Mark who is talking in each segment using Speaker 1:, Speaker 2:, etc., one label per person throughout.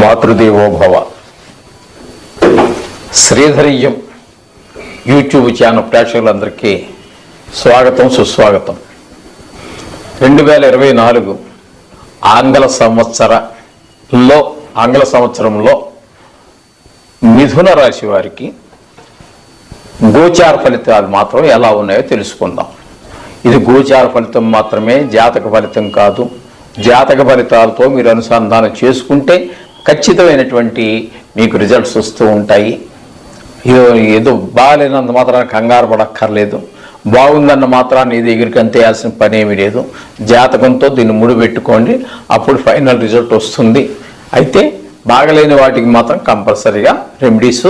Speaker 1: మాతృదేవోభవ శ్రీధరియం YouTube channel ప్రేక్షకులందరికీ స్వాగతం సుస్వాగతం. రెండు వేల ఇరవై నాలుగు ఆంగ్ల సంవత్సరంలో ఆంగ్ల సంవత్సరంలో మిథున రాశి వారికి గోచార ఫలితాలు మాత్రం ఎలా ఉన్నాయో తెలుసుకుందాం. ఇది గోచార ఫలితం మాత్రమే జాతక ఫలితం కాదు. జాతక ఫలితాలతో మీరు అనుసంధానం చేసుకుంటే ఖచ్చితమైనటువంటి మీకు రిజల్ట్స్ వస్తూ ఉంటాయి. ఏదో ఏదో బాగాలేనంత మాత్రాన కంగారు పడక్కర్లేదు. బాగుందన్న మాత్రాన్ని ఇది ఎగిరికి అంతేయాల్సిన పని ఏమీ లేదు. జాతకంతో దీన్ని ముడిపెట్టుకోండి. అప్పుడు ఫైనల్ రిజల్ట్ వస్తుంది. అయితే బాగలేని వాటికి మాత్రం కంపల్సరీగా రెమెడీస్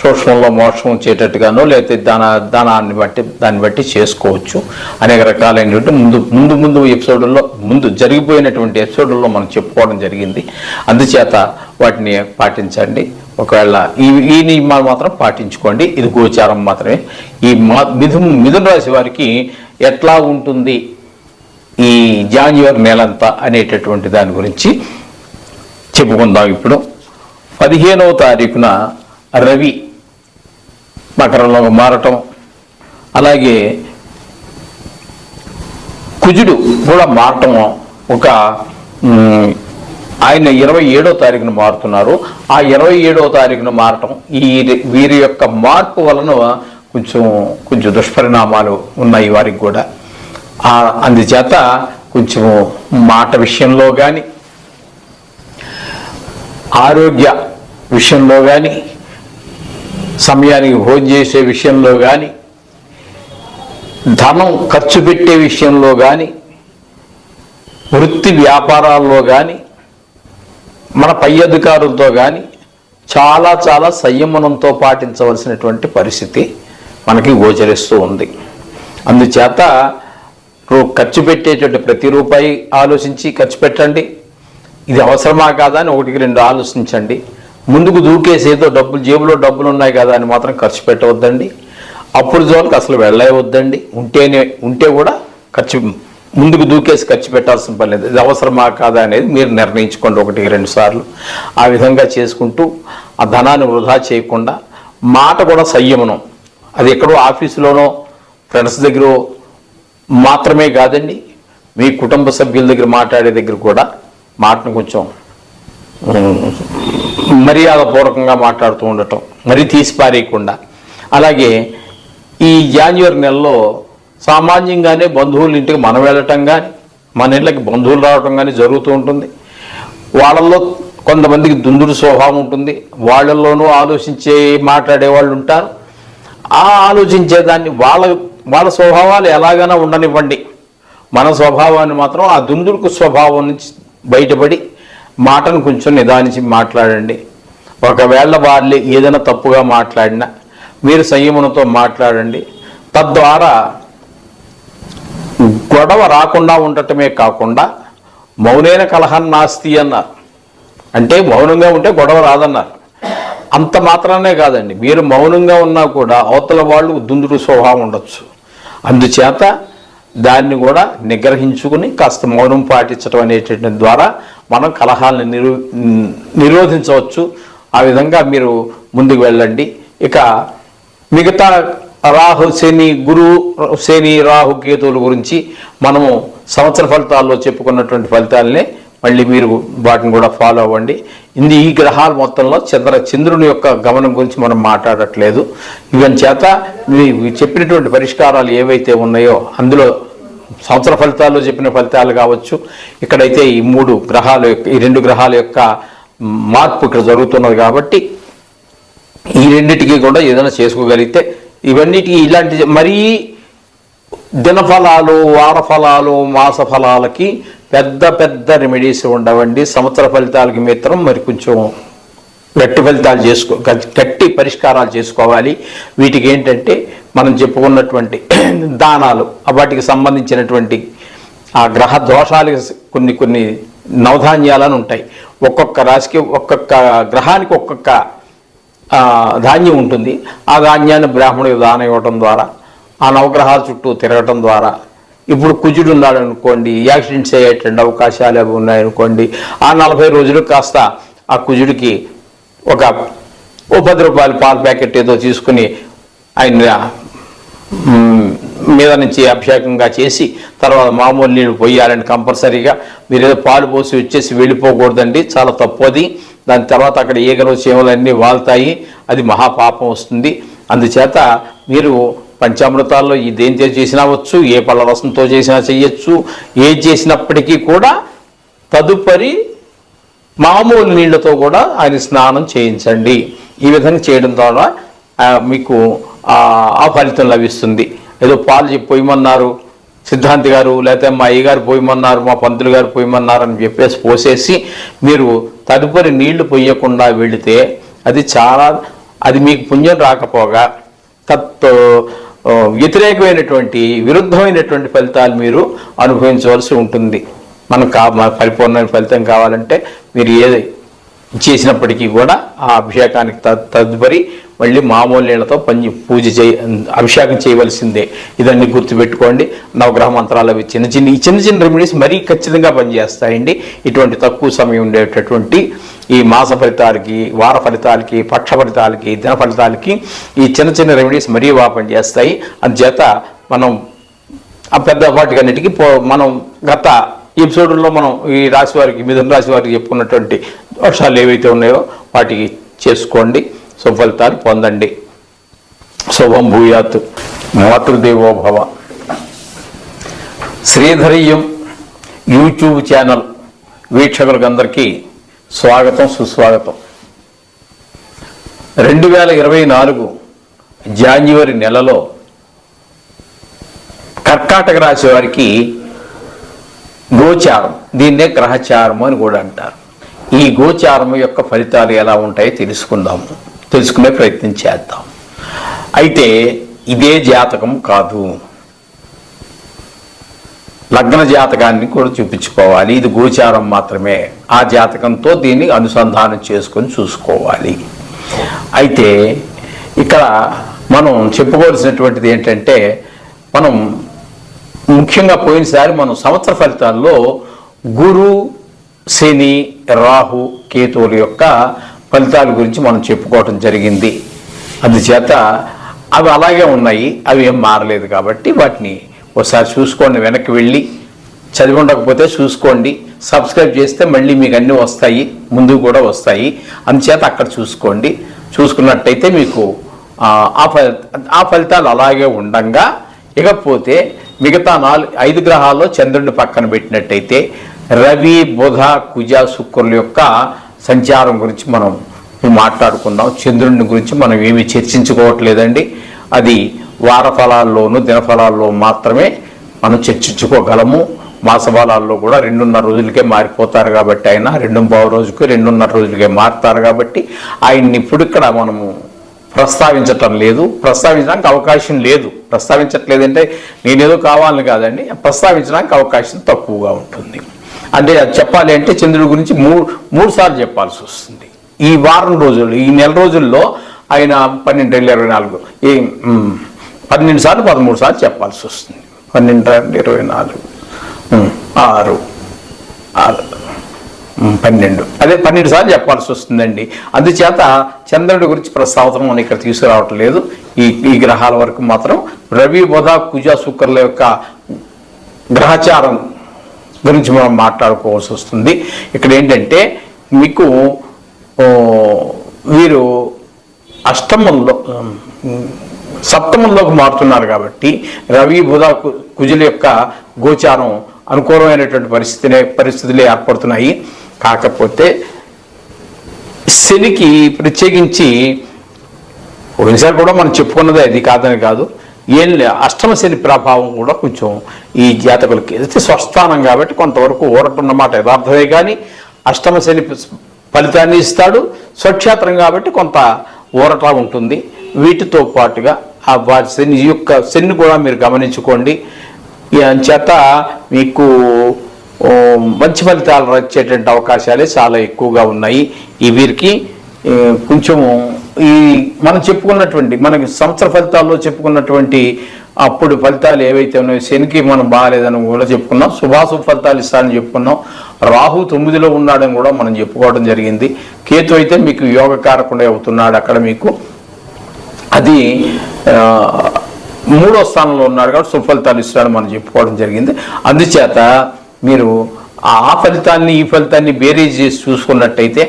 Speaker 1: సూక్ష్మంలో మోక్షం వచ్చేటట్టుగానో లేకపోతే దాన దానాన్ని బట్టి దాన్ని బట్టి చేసుకోవచ్చు. అనేక రకాలైనటువంటి ముందు ముందు ముందు ఎపిసోడ్లో ముందు జరిగిపోయినటువంటి ఎపిసోడ్లో మనం చెప్పుకోవడం జరిగింది. అందుచేత వాటిని పాటించండి. ఒకవేళ ఈ ఈ నియమాలు మాత్రం పాటించుకోండి. ఇది గోచారం మాత్రమే. ఈ మా మిథు మిథున రాశి వారికి ఎట్లా ఉంటుంది ఈ జాన్యువరి నెలంతా అనేటటువంటి దాని గురించి చెప్పుకుందాం ఇప్పుడు. పదిహేనవ తారీఖున రవి మకరంలో మారటం అలాగే కుజుడు కూడా మారటం ఒక ఆయన ఇరవై ఏడో తారీఖున మారుతున్నారు. ఆ ఇరవై ఏడో తారీఖున మారటం ఈ వీరి యొక్క మార్పు వలన కొంచెం కొంచెం దుష్పరిణామాలు ఉన్నాయి వారికి కూడా. ఆ అందుచేత కొంచెం మాట విషయంలో కానీ ఆరోగ్య విషయంలో కానీ సమయానికి భోజనం చేసే విషయంలో కానీ ధనం ఖర్చు పెట్టే విషయంలో కానీ వృత్తి వ్యాపారాల్లో కానీ మన పై అధికారులతో కానీ చాలా చాలా సంయమనంతో పాటించవలసినటువంటి పరిస్థితి మనకి గోచరిస్తూ ఉంది. అందుచేత రూ- ఖర్చు పెట్టేటువంటి ప్రతి రూపాయి ఆలోచించి ఖర్చు పెట్టండి. ఇది అవసరమా కాదా అని ఒకటికి రెండు ఆలోచించండి. ముందుకు దూకేసి ఏదో డబ్బులు జేబులో డబ్బులు ఉన్నాయి కదా అని మాత్రం ఖర్చు పెట్టవద్దండి. అప్పుడు జోన్కి అసలు వెళ్ళవద్దండి ఉంటేనే ఉంటే కూడా ఖర్చు ముందుకు దూకేసి ఖర్చు పెట్టాల్సిన పని లేదు. ఇది అవసరమా కాదా అనేది మీరు నిర్ణయించుకోండి ఒకటి రెండు సార్లు. ఆ విధంగా చేసుకుంటూ ఆ ధనాన్ని వృధా చేయకుండా మాట కూడా సంయమనం. అది ఎక్కడో ఆఫీసులోనో ఫ్రెండ్స్ దగ్గర మాత్రమే కాదండి. మీ కుటుంబ సభ్యుల దగ్గర మాట్లాడే దగ్గర కూడా మాటను కొంచెం మర్యాదపూర్వకంగా మాట్లాడుతూ ఉండటం మరీ తీసిపారేయకుండా. అలాగే ఈ జాన్యువరి నెలలో సామాన్యంగానే బంధువుల ఇంటికి మనం వెళ్ళటం కానీ మన ఇళ్ళకి బంధువులు రావటం కానీ జరుగుతూ ఉంటుంది. వాళ్ళల్లో కొంతమందికి దుందుడు స్వభావం ఉంటుంది. వాళ్ళల్లోనూ ఆలోచించే మాట్లాడే వాళ్ళు ఉంటారు. ఆ ఆలోచించేదాన్ని వాళ్ళ వాళ్ళ స్వభావాలు ఎలాగైనా ఉండనివ్వండి. మన స్వభావాన్ని మాత్రం ఆ దుందుడుకు స్వభావం నుంచి బయటపడి మాటను కొంచెం నిదానించి మాట్లాడండి. ఒకవేళ వాళ్ళు ఏదైనా తప్పుగా మాట్లాడినా మీరు సంయమనంతో మాట్లాడండి. తద్వారా గొడవ రాకుండా ఉండటమే కాకుండా మౌనైన కలహం నాస్తి అన్నారు. అంటే మౌనంగా ఉంటే గొడవ రాదన్నారు. అంత మాత్రానే కాదండి. మీరు మౌనంగా ఉన్నా కూడా అవతల వాళ్ళు దుందుడు స్వభావం ఉండొచ్చు. అందుచేత దాన్ని కూడా నిగ్రహించుకుని కాస్త మౌనం పాటించడం అనేటువంటి ద్వారా మనం కలహాలను నిరో నిరోధించవచ్చు. ఆ విధంగా మీరు ముందుకు వెళ్ళండి. ఇక మిగతా రాహు శని గురు శని రాహు కేతువుల గురించి మనము సంవత్సర ఫలితాల్లో చెప్పుకున్నటువంటి ఫలితాలనే మళ్ళీ మీరు వాటిని కూడా ఫాలో అవ్వండి. ఇది ఈ గ్రహాల మొత్తంలో చంద్ర చంద్రుని యొక్క గమనం గురించి మనం మాట్లాడట్లేదు. ఇవన్నీ చేత మీ చెప్పినటువంటి పరిష్కారాలు ఏవైతే ఉన్నాయో అందులో సంవత్సర ఫలితాల్లో చెప్పిన ఫలితాలు కావచ్చు ఇక్కడైతే ఈ మూడు గ్రహాల యొక్క ఈ రెండు గ్రహాల యొక్క మార్పు ఇక్కడ జరుగుతున్నది కాబట్టి ఈ రెండింటికి కూడా ఏదైనా చేసుకోగలిగితే ఇవన్నిటికీ ఇలాంటి మరీ దినఫలాలు వారఫలాలు మాస ఫలాలకి పెద్ద పెద్ద రెమెడీస్ ఉండవండి. సంవత్సర ఫలితాలకి మిత్రం మరి కొంచెం గట్టి ఫలితాలు చేసుకో గట్టి పరిష్కారాలు చేసుకోవాలి. వీటికి ఏంటంటే మనం చెప్పుకున్నటువంటి దానాలు వాటికి సంబంధించినటువంటి ఆ గ్రహ దోషాలకి కొన్ని కొన్ని నవధాన్యాలను ఉంటాయి. ఒక్కొక్క రాశికి ఒక్కొక్క గ్రహానికి ఒక్కొక్క ధాన్యం ఉంటుంది. ఆ ధాన్యాన్ని బ్రాహ్మణుడికి దానం ఇవ్వటం ద్వారా ఆ నవగ్రహాల చుట్టూ తిరగటం ద్వారా ఇప్పుడు కుజుడు ఉన్నాడు అనుకోండి యాక్సిడెంట్స్ అయ్యేటువంటి అవకాశాలు అవి ఉన్నాయనుకోండి ఆ నలభై రోజులు కాస్త ఆ కుజుడికి ఒక ఓ పది రూపాయలు పాల ప్యాకెట్ ఏదో తీసుకుని ఆయన మీద నుంచి అభిషేకంగా చేసి తర్వాత మామూలు నీళ్ళు పోయాలని కంపల్సరీగా మీరు ఏదో పాలు పోసి వచ్చేసి వెళ్ళిపోకూడదండి చాలా తప్పది. దాని తర్వాత అక్కడ ఈగలు చీమలన్నీ వాళ్తాయి అది మహాపాపం వస్తుంది. అందుచేత మీరు పంచామృతాల్లో ఈ దేనితో చేసినా వచ్చు ఏ పళ్ళ రసంతో చేసినా చెయ్యొచ్చు ఏది చేసినప్పటికీ కూడా తదుపరి మామూలు నీళ్ళతో కూడా ఆయన స్నానం చేయించండి. ఈ విధంగా చేయడం ద్వారా మీకు ఆ ఫలితం లభిస్తుంది. ఏదో పాలు చెప్పి పోయమన్నారు సిద్ధాంతి గారు లేకపోతే మా అయ్యగారు పోయమన్నారు మా పంతులు గారు పోయమన్నారు అని చెప్పేసి పోసేసి మీరు తదుపరి నీళ్ళు పోయకుండా వెళితే అది చాలా అది మీకు పుణ్యం రాకపోగా. తత్ వ్యతిరేకమైనటువంటి విరుద్ధమైనటువంటి ఫలితాలు మీరు అనుభవించవలసి ఉంటుంది. మనకు కా పరిపూర్ణమైన ఫలితం కావాలంటే మీరు ఏది చేసినప్పటికీ కూడా ఆ అభిషేకానికి త- తదుపరి మళ్ళీ మామూలు నీళ్ళతో పంచి పూజ చేయ అభిషేకం చేయవలసిందే. ఇదన్నీ గుర్తుపెట్టుకోండి. నవగ్రహ మంత్రాలు అవి చిన్న చిన్న ఈ చిన్న చిన్న రెమెడీస్ మరీ ఖచ్చితంగా పనిచేస్తాయండి. ఇటువంటి తక్కువ సమయం ఉండేటటువంటి ఈ మాస ఫలితాలకి వార ఫలితాలకి పక్ష ఫలితాలకి దిన ఫలితాలకి ఈ చిన్న చిన్న రెమెడీస్ మరీ బాగా పనిచేస్తాయి. అందుచేత మనం ఆ పెద్ద వాటికన్నిటికీ పో మనం గత ఎపిసోడ్లో మనం ఈ రాశి వారికి మిథున రాశి వారికి చెప్పుకున్నటువంటి వర్షాలు ఏవైతే ఉన్నాయో వాటికి చేసుకోండి. సుఫలితాలు పొందండి. శుభం భూయాత్. మాతృదేవోభవ శ్రీధరియం యూట్యూబ్ ఛానల్ వీక్షకులకందరికీ స్వాగతం సుస్వాగతం. రెండు వేల ఇరవై నాలుగు జాన్యువరి నెలలో కర్కాటక రాశి వారికి గోచారం దీన్నే గ్రహచారం అని కూడా అంటారు. ఈ గోచారం యొక్క ఫలితాలు ఎలా ఉంటాయో తెలుసుకుందాము తెలుసుకునే ప్రయత్నం చేద్దాం. అయితే ఇదే జాతకం కాదు. లగ్న జాతకాన్ని కూడా చూపించుకోవాలి. ఇది గోచారం మాత్రమే. ఆ జాతకంతో దీన్ని అనుసంధానం చేసుకొని చూసుకోవాలి. అయితే ఇక్కడ మనం చెప్పుకోవాల్సినటువంటిది ఏంటంటే మనం ముఖ్యంగా పోయినసారి మనం సంవత్సర ఫలితాల్లో గురు శని రాహు కేతువుల యొక్క ఫలితాల గురించి మనం చెప్పుకోవటం జరిగింది. అందుచేత అవి అలాగే ఉన్నాయి అవి ఏం మారలేదు కాబట్టి వాటిని ఒకసారి చూసుకోండి వెనక్కి వెళ్ళి చదివి ఉండకపోతే చూసుకోండి. సబ్స్క్రైబ్ చేస్తే మళ్ళీ మీకు అన్నీ వస్తాయి ముందు కూడా వస్తాయి. అందుచేత అక్కడ చూసుకోండి. చూసుకున్నట్టయితే మీకు ఆ, ఫలి ఆ ఫలితాలు అలాగే ఉండగా. ఇకపోతే మిగతా నాలుగు ఐదు గ్రహాల్లో చంద్రుడిని పక్కన పెట్టినట్టయితే రవి బుధ కుజ శుక్రుల యొక్క సంచారం గురించి మనం మాట్లాడుకుందాం. చంద్రుడిని గురించి మనం ఏమి చర్చించుకోవట్లేదండి. అది వార ఫలాల్లోనూ దినఫలాల్లో మాత్రమే మనం చర్చించుకోగలము. మాస ఫలాల్లో కూడా రెండున్నర రోజులకే మారిపోతారు కాబట్టి ఆయన రెండు పావు రోజుకి రెండున్నర రోజులకే మారుతారు కాబట్టి ఆయన్ని ఇప్పుడు ఇక్కడ మనము ప్రస్తావించటం లేదు. ప్రస్తావించడానికి అవకాశం లేదు. ప్రస్తావించట్లేదంటే నేనేదో కావాలని కాదండి. ప్రస్తావించడానికి అవకాశం తక్కువగా ఉంటుంది. అంటే అది చెప్పాలి అంటే చంద్రుడి గురించి మూడు మూడు సార్లు చెప్పాల్సి వస్తుంది. ఈ వారం రోజులు ఈ నెల రోజుల్లో ఆయన పన్నెండు రెండు ఇరవై నాలుగు. ఈ పన్నెండు సార్లు పదమూడు సార్లు చెప్పాల్సి వస్తుంది. పన్నెండు రెండు ఇరవై నాలుగు ఆరు ఆరు పన్నెండు. అదే పన్నెండు సార్లు చెప్పాల్సి వస్తుందండి. అందుచేత చంద్రుడి గురించి ప్రస్తావతం మనం ఇక్కడ తీసుకురావటం లేదు. ఈ ఈ గ్రహాల వరకు మాత్రం రవి బుధ కుజ శుక్రుల యొక్క గ్రహచారం గురించి మనం మాట్లాడుకోవాల్సి వస్తుంది. ఇక్కడ ఏంటంటే మీకు వీరు అష్టమంలో సప్తమంలోకి మారుతున్నారు కాబట్టి రవి బుధ కు- కుజుల యొక్క గోచారం అనుకూలమైనటువంటి పరిస్థితినే పరిస్థితులు ఏర్పడుతున్నాయి. కాకపోతే శనికి ప్రత్యేకించి ఒకసారి కూడా మనం చెప్పుకున్నదే అది కాదని కాదు. ఏం అష్టమశని అష్టమ ప్రభావం కూడా కొంచెం ఈ జాతకులకి అయితే స్వస్థానం కాబట్టి కొంతవరకు ఊరటున్నమాట యథార్థమే కానీ అష్టమశని ఫలితాన్ని ఇస్తాడు. స్వక్షేత్రం కాబట్టి కొంత ఊరట ఉంటుంది. వీటితో పాటుగా ఆ వారి శని యొక్క శని కూడా మీరు గమనించుకోండి. చేత మీకు మంచి ఫలితాలు వచ్చేటువంటి అవకాశాలే చాలా ఎక్కువగా ఉన్నాయి. ఈ వీరికి కొంచెము ఈ మనం చెప్పుకున్నటువంటి మనకి సంవత్సర ఫలితాల్లో చెప్పుకున్నటువంటి అప్పుడు ఫలితాలు ఏవైతే ఉన్నాయో శనికి మనం బాగాలేదని కూడా చెప్పుకున్నాం శుభాశుభ ఫలితాలు ఇస్తానని చెప్పుకున్నాం రాహు తొమ్మిదిలో ఉన్నాడని కూడా మనం చెప్పుకోవడం జరిగింది. కేతు అయితే మీకు యోగకారకుండా అవుతున్నాడు అక్కడ మీకు. అది మూడో స్థానంలో ఉన్నాడు కాబట్టి సుఫలితాలు ఇస్తాడు మనం చెప్పుకోవడం జరిగింది. అందుచేత మీరు ఆ ఫలితాన్ని ఈ ఫలితాన్ని బేరీజ్ చేసి చూసుకున్నట్టయితే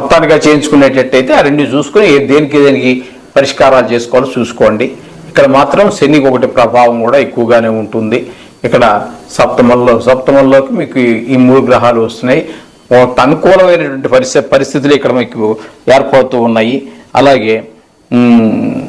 Speaker 1: మొత్తానిగా చేయించుకునేటట్టయితే ఆ రెండు చూసుకుని దేనికి దేనికి పరిష్కారాలు చేసుకోవాలో చూసుకోండి. ఇక్కడ మాత్రం శనికి ఒకటి ప్రభావం కూడా ఎక్కువగానే ఉంటుంది. ఇక్కడ సప్తమంలో సప్తమంలోకి మీకు ఈ- మూడు గ్రహాలు వస్తున్నాయి. అనుకూలమైనటువంటి పరిస్థితి పరిస్థితులు ఇక్కడ మీకు ఏర్పడుతూ ఉన్నాయి. అలాగే అష్టం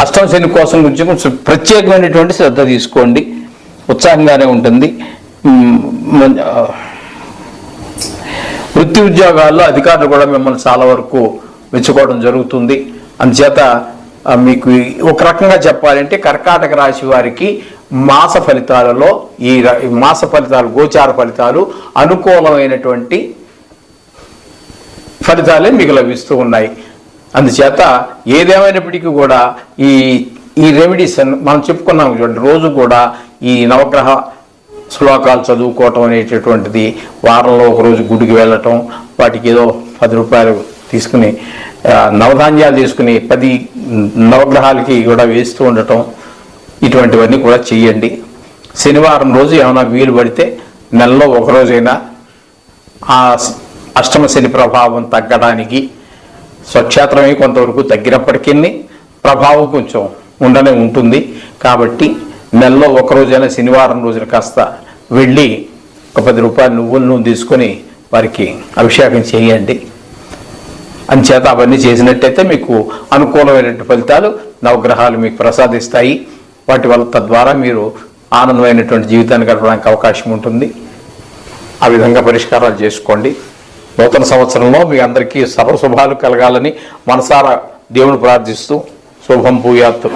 Speaker 1: అష్టమ శని కోసం గురించి కొంచెం ప్రత్యేకమైనటువంటి శ్రద్ధ తీసుకోండి. ఉత్సాహంగానే ఉంటుంది. వృత్తి ఉద్యోగాల్లో అధికారులు కూడా మిమ్మల్ని చాలా వరకు మెచ్చుకోవడం జరుగుతుంది. అందుచేత మీకు ఒక రకంగా చెప్పాలంటే కర్కాటక రాశి వారికి మాస ఫలితాలలో ఈ మాస ఫలితాలు గోచార ఫలితాలు అనుకూలమైనటువంటి ఫలితాలే మీకు లభిస్తూ ఉన్నాయి. అందుచేత ఏదేమైనప్పటికీ కూడా ఈ ఈ రెమెడీస్ మనం చెప్పుకున్నాం చూడండి రోజు కూడా ఈ నవగ్రహ శ్లోకాలు చదువుకోవటం అనేటటువంటిది వారంలో ఒకరోజు గుడికి వెళ్ళటం వాటికి ఏదో పది రూపాయలు తీసుకుని నవధాన్యాలు తీసుకుని పది నవగ్రహాలకి కూడా వేస్తూ ఉండటం ఇటువంటివన్నీ కూడా చేయండి. శనివారం రోజు ఏమైనా వీలు పడితే నెలలో ఒకరోజైనా ఆ అష్టమ శని ప్రభావం తగ్గడానికి స్వక్షేత్రమే కొంతవరకు తగ్గినప్పటికీ ప్రభావం కొంచెం ఉండనే ఉంటుంది. కాబట్టి నెలలో ఒకరోజైనా శనివారం రోజున కాస్త వెళ్ళి ఒక పది రూపాయలు నువ్వుల నూనె తీసుకొని వారికి అభిషేకం చేయండి. అంచేత అవన్నీ చేసినట్టయితే మీకు అనుకూలమైనటువంటి ఫలితాలు నవగ్రహాలు మీకు ప్రసాదిస్తాయి. వాటి వల్ల తద్వారా మీరు ఆనందమైనటువంటి జీవితాన్ని గడపడానికి అవకాశం ఉంటుంది. ఆ విధంగా పరిష్కారాలు చేసుకోండి. నూతన సంవత్సరంలో మీ అందరికీ సర్వశుభాలు కలగాలని మనసారా దేవుని ప్రార్థిస్తూ శుభం భూయాత్తు.